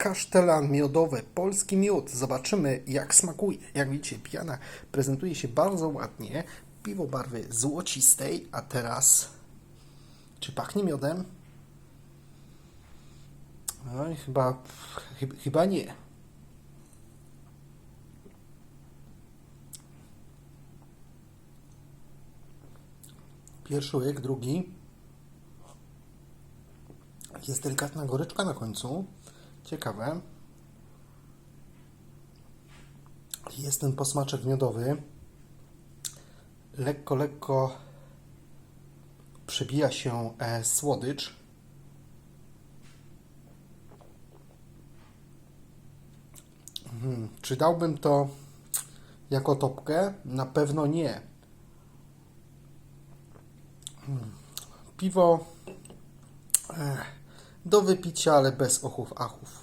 kasztelan miodowy, polski miód. Zobaczymy, jak smakuje. Jak widzicie, piana prezentuje się bardzo ładnie. Piwo barwy złocistej, a teraz... Czy pachnie miodem? No, chyba, chyba, nie. Pierwszy łyk, drugi. Jest delikatna goryczka na końcu. Ciekawe. Jest ten posmaczek miodowy. Lekko, lekko przebija się e, słodycz. Mhm. Czy dałbym to jako topkę? Na pewno nie. Mm. Piwo eh, do wypicia, ale bez ochów achów.